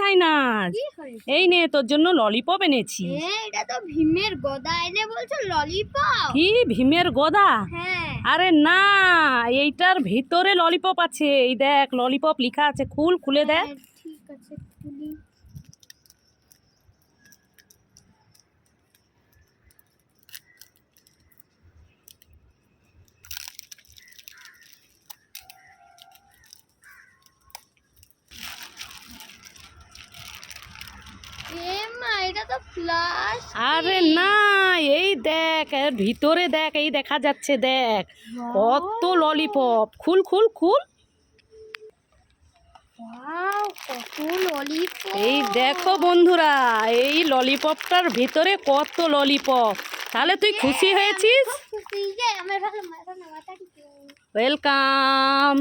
সাইনাজ এই নে তোর জন্য ললিপপ এনেছি। এটা তো ভীমের গদা এনে বলছো ললিপপ কি ভীমের গোদা? হ্যাঁ। আরে না এইটার ভিতরে ললিপপ আছে। এই দেখ ললিপপ লিখা আছে খুল খুলে দেখ। হ্যাঁ, ঠিক আছে খুলি। এটা তো ফ্লাশ আরে না এই দেখ এর ভিতরে দেখ এই দেখা যাচ্ছে দেখ। কত ললিপপ খুল খুল খুল। এই দেখো বন্ধুরা এই ললিপপটার ভিতরে কত ললিপপ তাহলে তুই খুশি হয়েছিস? Welcome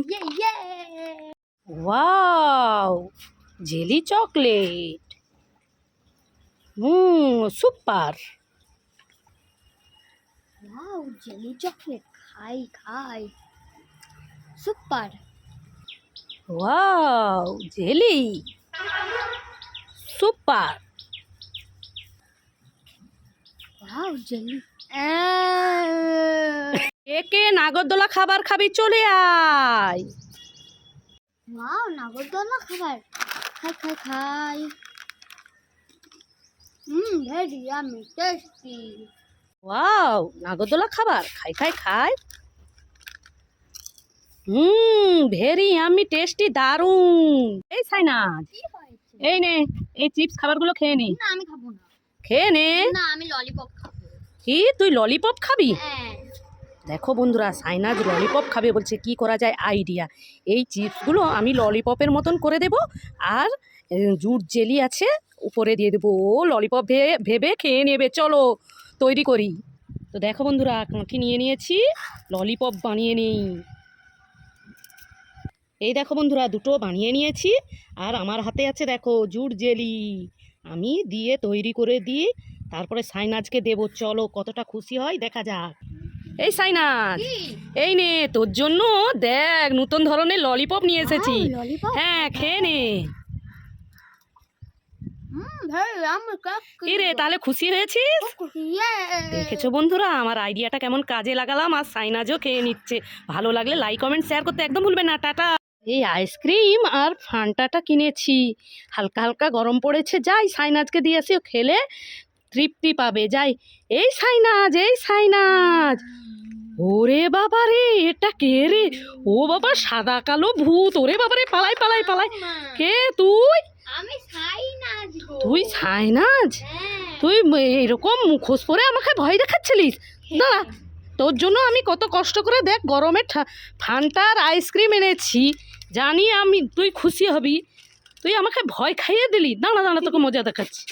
wow jelly chocolate hmm super. Wow jelly chocolate খাই খাই। Super. Wow jelly. Super. Wow jelly. একে নাগরদোলা খাবার খাবি চলে আয়। ওয়াও নাগরদোলা খাবার। খাই খাই খাই। Hmm very yummy tasty wow নাগরদোলা খাবার। খাই খাই খাই। হুম ভেরি আমি টেস্টি দারুণ এই সাইনাজ এই নে এই চিপস খাবারগুলো খেয়ে নে। না আমি খাব না। খেয়ে নে। না আমি ললিপপ খাব। কি? তুই ললিপপ খাবি? হ্যাঁ। দেখো বন্ধুরা, সাইনাজ ললিপপ খাবে বলছে, কি করা যায়? আইডিয়া এই চিপসগুলো আমি ললিপপের মতন করে দেব আর জুট জেলি আছে, উপরে দিয়ে দেবো। ও ললিপপ ভেবে খেয়ে নেবে, চলো, তৈরি করি। তো দেখো বন্ধুরা কাঁঠি নিয়ে নিয়েছি ললিপপ বানিয়ে নিই। এই দেখো বন্ধুরা, দুটো বানিয়ে নিয়েছি, আর আমার হাতে আছে দেখো জুট জেলি। আমি দিয়ে তৈরি করে দিই, তারপরে সাইনাজকে দেবো। চলো, কতটা খুশি হয়, দেখা যাক। এই সাইনাথ এই নে তোর জন্য দেখ নতুন ধরনের ললিপপ নিয়ে এসেছি। হ্যাঁ খেয়ে নে। রে তাহলে খুশি হয়েছিস? দেখেছ বন্ধুরা আমার আইডিয়াটা কেমন কাজে লাগালাম আর সাইনাজও খেয়ে নিচ্ছে। ভালো লাগলে লাইক কমেন্ট শেয়ার করতে একদম ভুলবেন না টাটা। এই আইসক্রিম আর ফান্টাটা কিনেছি। হালকা হালকা গরম পড়েছে যাই সাইনাজকে দিয়ে আসি ও খেলে। তৃপ্তি পাবে। যাই এই সাইনাজ এই সাইনাজ। ওরে বাবা রে এটা কে রে? ও বাবা সাদা কালো ভূত। ওরে বাবা রে পালাই পালাই পালাই। কে তুই? আমি খাই তুই সাইনাজ? হ্যাঁ। তুই এরকম মুখোশ পরে আমাকে ভয় দেখাচ্ছিলিস? দাঁড়া তোর জন্য আমি কত কষ্ট করে দেখ গরমে ফান্টার আইসক্রিম এনেছি। জানি আমি তুই খুশি হবি। তুই আমাকে ভয় খাইয়ে দিলি। দাঁড়া দাঁড়া তোকে মজা দেখাচ্ছি।